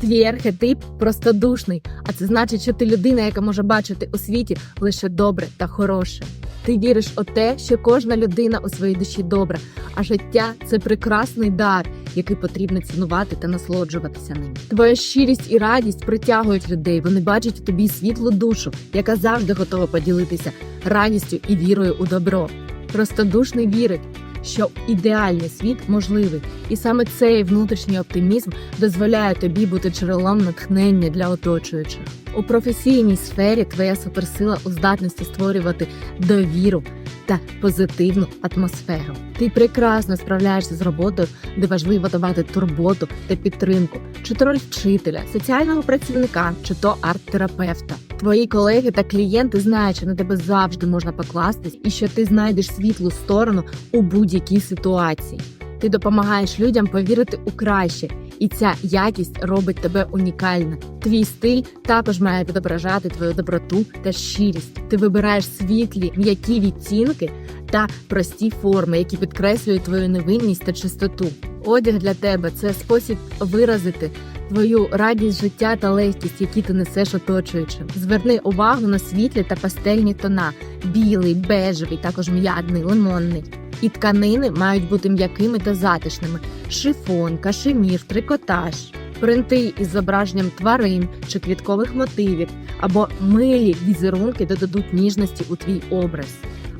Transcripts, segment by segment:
Твій архетип простодушний, а це значить, що ти людина, яка може бачити у світі лише добре та хороше. Ти віриш у те, що кожна людина у своїй душі добра, а життя це прекрасний дар, який потрібно цінувати та насолоджуватися ним. Твоя щирість і радість притягують людей. Вони бачать у тобі світлу душу, яка завжди готова поділитися радістю і вірою у добро. Простодушний вірить, що ідеальний світ можливий, і саме цей внутрішній оптимізм дозволяє тобі бути джерелом натхнення для оточуючих. У професійній сфері твоя суперсила у здатності створювати довіру та позитивну атмосферу. Ти прекрасно справляєшся з роботою, де важливо давати турботу та підтримку, чи то роль вчителя, соціального працівника, чи то арт-терапевта. Твої колеги та клієнти знають, що на тебе завжди можна покластись, і що ти знайдеш світлу сторону у будь-якій ситуації. Ти допомагаєш людям повірити у краще, і ця якість робить тебе унікальним. Твій стиль також має відображати твою доброту та щирість. Ти вибираєш світлі, м'які відтінки та прості форми, які підкреслюють твою невинність та чистоту. Одяг для тебе це спосіб виразити твою радість життя та легкість, які ти несеш оточуючим. Зверни увагу на світлі та пастельні тона: білий, бежевий, також м'ятний, лимонний. І тканини мають бути м'якими та затишними: шифон, кашемір, трикотаж, принти із зображенням тварин чи квіткових мотивів, або милі візерунки додадуть ніжності у твій образ.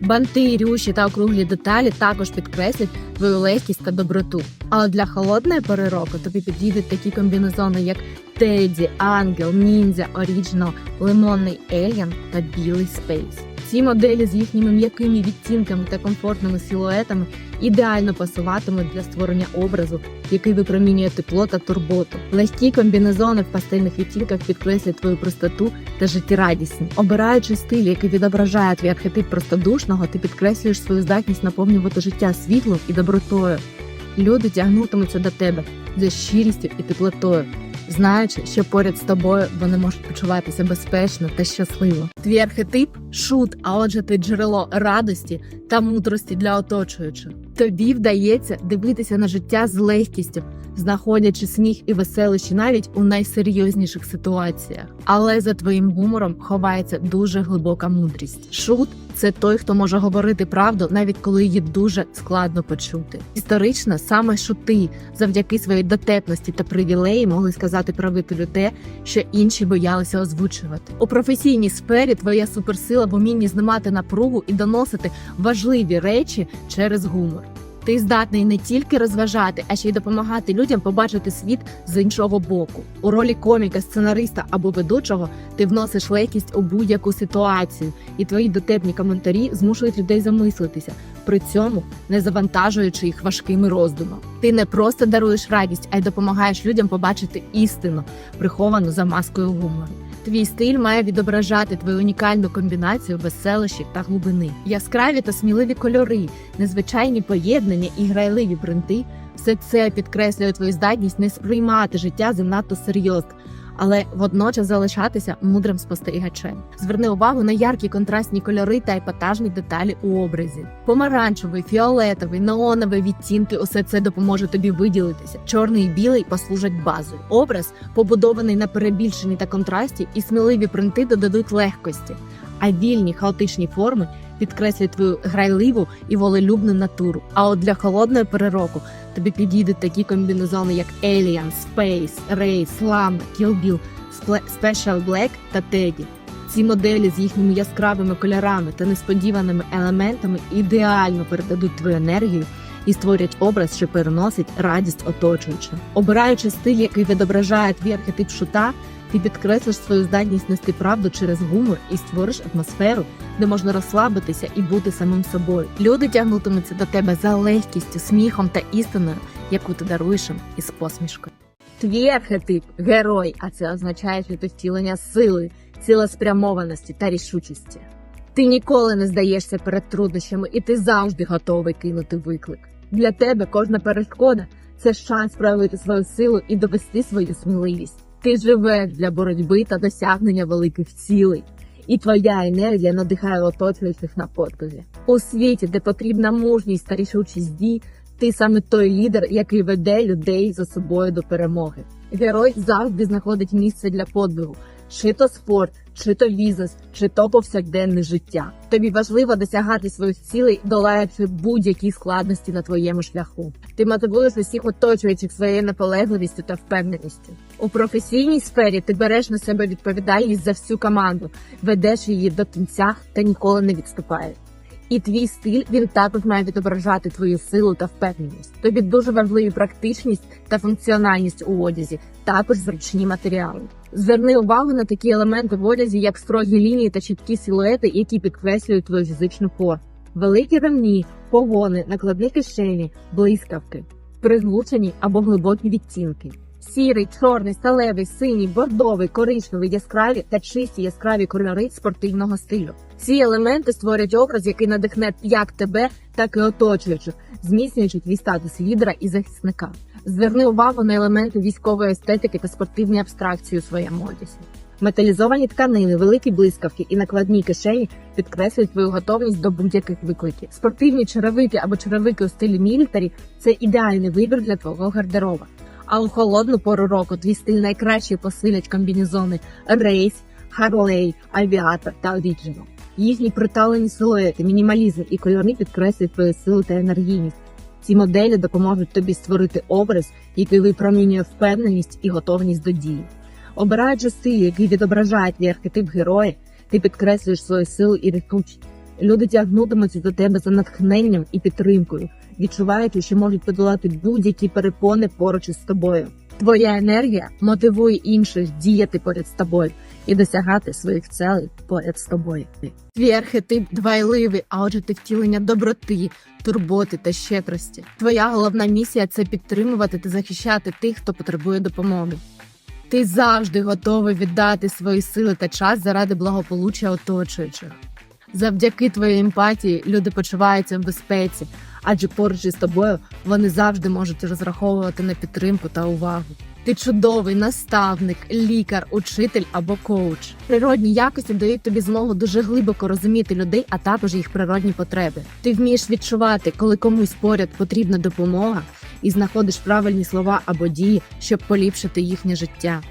Банти, рюші та округлі деталі також підкреслять твою легкість та доброту. Але для холодної пори року тобі підійдуть такі комбінезони, як Теді, Ангел, Ніндзя, Оріджинал, Лимонний Еліан та Білий Спейс. Ці моделі з їхніми м'якими відтінками та комфортними силуетами ідеально пасуватимуть для створення образу, який випромінює тепло та турботу. Легкі комбінезони в пастельних відтінках підкреслять твою простоту та життєрадісність. Обираючи стиль, який відображає твій архетип простодушного, ти підкреслюєш свою здатність наповнювати життя світлом і добротою. Люди тягнутимуться до тебе за щирістю і теплотою, знаючи, що поряд з тобою вони можуть почуватися безпечно та щасливо. Твій архетип шут, а отже, ти джерело радості та мудрості для оточуючих. Тобі вдається дивитися на життя з легкістю, знаходячи сміх і веселощі навіть у найсерйозніших ситуаціях. Але за твоїм гумором ховається дуже глибока мудрість. Шут це той, хто може говорити правду, навіть коли її дуже складно почути. Історично саме шути завдяки своїй дотепності та привілеї могли сказати правителю те, що інші боялися озвучувати. У професійній сфері твоя суперсила в умінні знімати напругу і доносити важливі речі через гумор. Ти здатний не тільки розважати, а ще й допомагати людям побачити світ з іншого боку. У ролі коміка, сценариста або ведучого ти вносиш легкість у будь-яку ситуацію, і твої дотепні коментарі змушують людей замислитися, при цьому не завантажуючи їх важкими роздумами. Ти не просто даруєш радість, а й допомагаєш людям побачити істину, приховану за маскою гумору. Твій стиль має відображати твою унікальну комбінацію веселощів та глибини, яскраві та сміливі кольори, незвичайні поєднання і грайливі принти. Все це підкреслює твою здатність не сприймати життя занадто серйозно, але водночас залишатися мудрим спостерігачем. Зверни увагу на яркі контрастні кольори та епатажні деталі у образі. Помаранчевий, фіолетовий, неоновий відтінки усе це допоможе тобі виділитися. Чорний і білий послужать базою. Образ побудований на перебільшенні та контрасті, і сміливі принти додадуть легкості, а вільні хаотичні форми підкреслять твою грайливу і волелюбну натуру. А от для холодної перероку тобі підійдуть такі комбінезони, як Alien, Space, Ray, Slam, Kill Bill, Special Black та Teddy. Ці моделі з їхніми яскравими кольорами та несподіваними елементами ідеально передадуть твою енергію і створять образ, що переносить радість оточуючим. Обираючи стиль, який відображає твій архетип шута, ти підкреслиш свою здатність нести правду через гумор і створиш атмосферу, де можна розслабитися і бути самим собою. Люди тягнутимуться до тебе за легкістю, сміхом та істиною, яку ти даруєш їм із посмішкою. Твій архетип герой, а це означає втілення сили, цілеспрямованості та рішучості. Ти ніколи не здаєшся перед труднощами, і ти завжди готовий кинути виклик. Для тебе кожна перешкода це шанс проявити свою силу і довести свою сміливість. Ти живеш для боротьби та досягнення великих цілей, і твоя енергія надихає оточуючих на подвиги. У світі, де потрібна мужність та рішучість дій, ти саме той лідер, який веде людей за собою до перемоги. Герой завжди знаходить місце для подвигу. Чи то спорт, чи то бізнес, чи то повсякденне життя. Тобі важливо досягати своїх цілей, долаючи будь-які складності на твоєму шляху. Ти мотивуєш усіх оточуючих своєю наполегливістю та впевненістю. У професійній сфері ти береш на себе відповідальність за всю команду, ведеш її до кінця та ніколи не відступаєш. І твій стиль він також має відображати твою силу та впевненість. Тобі дуже важливі практичність та функціональність у одязі, також зручні матеріали. Зверни увагу на такі елементи в одязі, як строгі лінії та чіткі силуети, які підкреслюють твою фізичну форму. Великі ремні, погони, накладні кишені, блискавки, приглушені або глибокі відтінки. Сірий, чорний, сталевий, синій, бордовий, коричневий, яскраві та чисті яскраві кольори спортивного стилю. Ці елементи створять образ, який надихне як тебе, так і оточуючих, зміцнюючи твій статус лідера і захисника. Зверни увагу на елементи військової естетики та спортивні абстракції у своєму одязі. Металізовані тканини, великі блискавки і накладні кишені підкреслюють твою готовність до будь-яких викликів. Спортивні черевики або черевики у стилі мілітарі це ідеальний вибір для твого гардероба. А у холодну пору року твій стиль найкраще посилять комбінезони Рейс, Харлей, Авіатор та Оріджинал. Їхні приталені силуети, мінімалізм і кольори підкреслюють твою силу та енергійність. Ці моделі допоможуть тобі створити образ, який випромінює впевненість і готовність до дії. Обираючи стиль, який відображає твій архетип героя, ти підкреслюєш свою силу і рішучість. Люди тягнутимуться до тебе за натхненням і підтримкою, відчуваючи, що можуть подолати будь-які перепони поруч із тобою. Твоя енергія мотивує інших діяти поряд з тобою і досягати своїх целей поряд з тобою. Твій архетип двайливий, а отже, ти втілення доброти, турботи та щедрості. Твоя головна місія це підтримувати та захищати тих, хто потребує допомоги. Ти завжди готовий віддати свої сили та час заради благополуччя оточуючих. Завдяки твоїй емпатії люди почуваються в безпеці, адже поруч із тобою вони завжди можуть розраховувати на підтримку та увагу. Ти чудовий наставник, лікар, учитель або коуч. Природні якості дають тобі змогу дуже глибоко розуміти людей, а також їх природні потреби. Ти вмієш відчувати, коли комусь поряд потрібна допомога, і знаходиш правильні слова або дії, щоб поліпшити їхнє життя.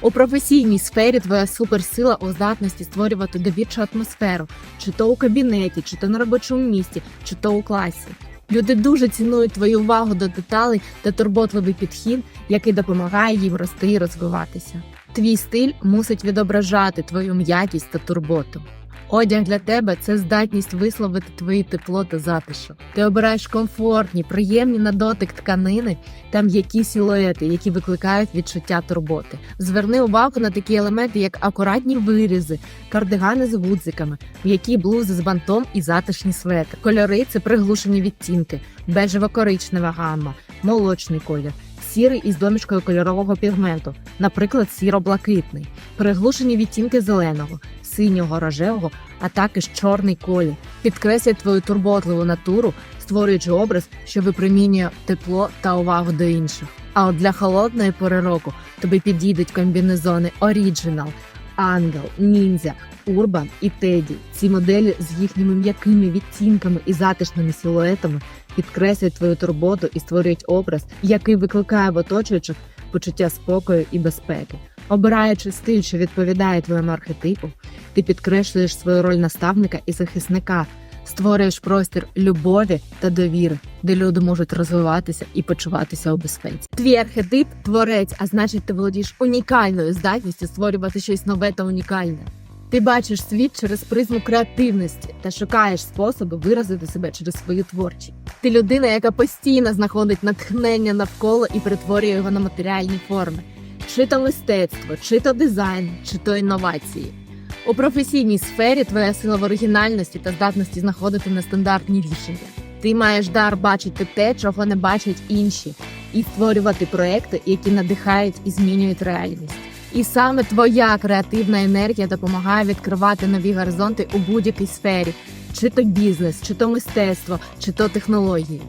У професійній сфері твоя суперсила у здатності створювати довірчу атмосферу, чи то у кабінеті, чи то на робочому місці, чи то у класі. Люди дуже цінують твою увагу до деталей та турботливий підхід, який допомагає їм рости і розвиватися. Твій стиль мусить відображати твою м'якість та турботу. Одяг для тебе це здатність висловити твої тепло та затишок. Ти обираєш комфортні, приємні на дотик тканини та м'які силуети, які викликають відчуття турботи. Зверни увагу на такі елементи, як акуратні вирізи, кардигани з гудзиками, м'які блузи з бантом і затишні светри. Кольори це приглушені відтінки, бежево-коричнева гамма, молочний колір. Сірий із домішкою кольорового пігменту, наприклад, сіро-блакитний, приглушені відтінки зеленого, синього, рожевого, а також чорний колір, підкреслять твою турботливу натуру, створюючи образ, що випромінює тепло та увагу до інших. А от для холодної пори року тобі підійдуть комбінезони Original, Ангел, Ніндзя, Урбан і Теді. Ці моделі з їхніми м'якими відтінками і затишними силуетами підкреслюють твою турботу і створюють образ, який викликає в оточуючих почуття спокою і безпеки. Обираючи стиль, що відповідає твоєму архетипу, ти підкреслюєш свою роль наставника і захисника, створюєш простір любові та довіри, де люди можуть розвиватися і почуватися у безпеці. Твій архетип творець, а значить, ти володієш унікальною здатністю створювати щось нове та унікальне. Ти бачиш світ через призму креативності та шукаєш способи виразити себе через свою творчість. Ти людина, яка постійно знаходить натхнення навколо і перетворює його на матеріальні форми, чи то мистецтво, чи то дизайн, чи то інновації. У професійній сфері твоя сила в оригінальності та здатності знаходити нестандартні рішення. Ти маєш дар бачити те, чого не бачать інші, і створювати проекти, які надихають і змінюють реальність. І саме твоя креативна енергія допомагає відкривати нові горизонти у будь-якій сфері, чи то бізнес, чи то мистецтво, чи то технології.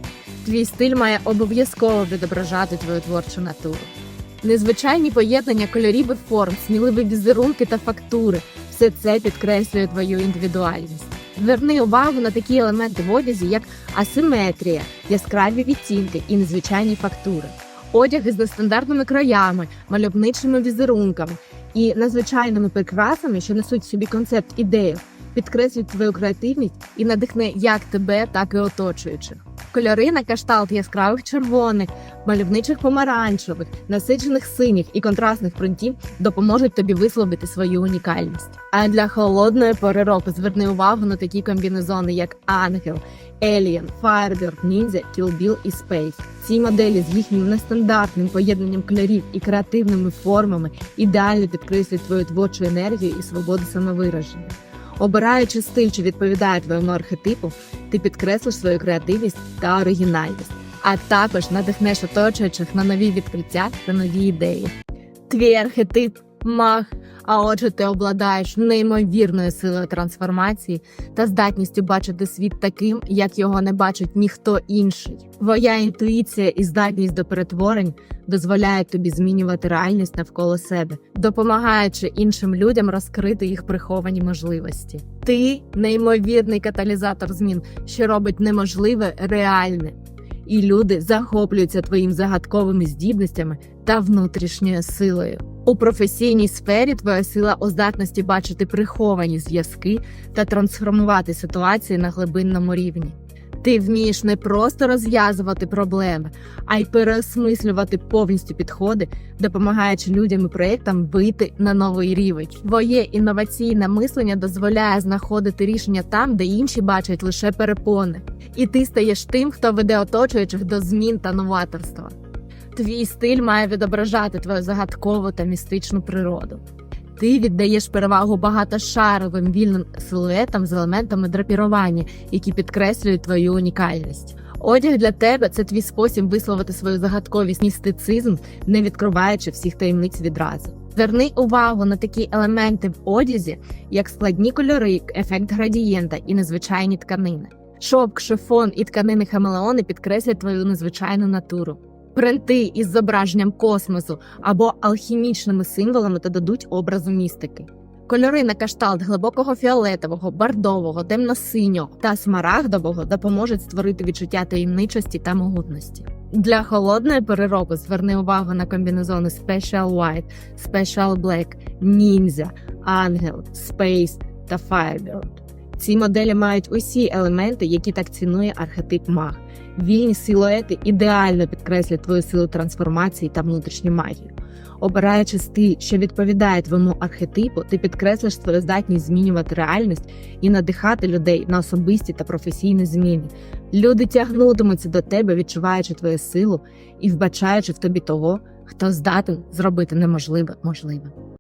Твій стиль має обов'язково відображати твою творчу натуру. Незвичайні поєднання кольорів і форм, сміливі візерунки та фактури все це підкреслює твою індивідуальність. Зверни увагу на такі елементи в одязі, як асиметрія, яскраві відтінки і незвичайні фактури. Одяг із нестандартними краями, мальовничими візерунками і надзвичайними прикрасами, що несуть в собі концепт ідею, підкреслюють твою креативність і надихне як тебе, так і оточуючих. Кольори на кшталт яскравих червоних, мальовничих помаранчевих, насичених синіх і контрастних принтів допоможуть тобі висловити свою унікальність. А для холодної пори року зверни увагу на такі комбінезони, як Ангел, Alien, Firebird, Kill Bill і Space. Ці моделі з їхнім нестандартним поєднанням кольорів і креативними формами ідеально підкреслюють твою творчу енергію і свободу самовираження. Обираючи стиль, що відповідає твоєму архетипу, ти підкреслиш свою креативність та оригінальність, а також надихнеш оточуючих на нові відкриття та нові ідеї. Твій архетип маг, а отже, ти обладаєш неймовірною силою трансформації та здатністю бачити світ таким, як його не бачить ніхто інший. Твоя інтуїція і здатність до перетворень дозволяють тобі змінювати реальність навколо себе, допомагаючи іншим людям розкрити їх приховані можливості. Ти неймовірний каталізатор змін, що робить неможливе реальне. І люди захоплюються твоїм загадковими здібностями та внутрішньою силою. У професійній сфері твоя сила у здатності бачити приховані зв'язки та трансформувати ситуації на глибинному рівні. Ти вмієш не просто розв'язувати проблеми, а й переосмислювати повністю підходи, допомагаючи людям і проєктам вийти на новий рівень. Твоє інноваційне мислення дозволяє знаходити рішення там, де інші бачать лише перепони, і ти стаєш тим, хто веде оточуючих до змін та новаторства. Твій стиль має відображати твою загадкову та містичну природу. Ти віддаєш перевагу багатошаровим вільним силуетам з елементами драпірування, які підкреслюють твою унікальність. Одяг для тебе це твій спосіб висловити свою загадковість містицизм, не відкриваючи всіх таємниць відразу. Зверни увагу на такі елементи в одязі, як складні кольори, ефект градієнта і незвичайні тканини. Шовк, шифон і тканини хамелеони підкреслять твою незвичайну натуру. Принти із зображенням космосу або алхімічними символами та дадуть образу містики. Кольори на кшталт глибокого фіолетового, бордового, темно-синього та смарагдового допоможуть створити відчуття таємничості та могутності. Для холодної пори зверни увагу на комбінезони Special White, Special Black, Ninja, Angel, Space та Firebird. Ці моделі мають усі елементи, які так цінує архетип маг. Вільні силуети ідеально підкреслять твою силу трансформації та внутрішню магію. Обираючи стиль, що відповідає твоєму архетипу, ти підкреслиш свою здатність змінювати реальність і надихати людей на особисті та професійні зміни. Люди тягнутимуться до тебе, відчуваючи твою силу і вбачаючи в тобі того, хто здатен зробити неможливе можливе.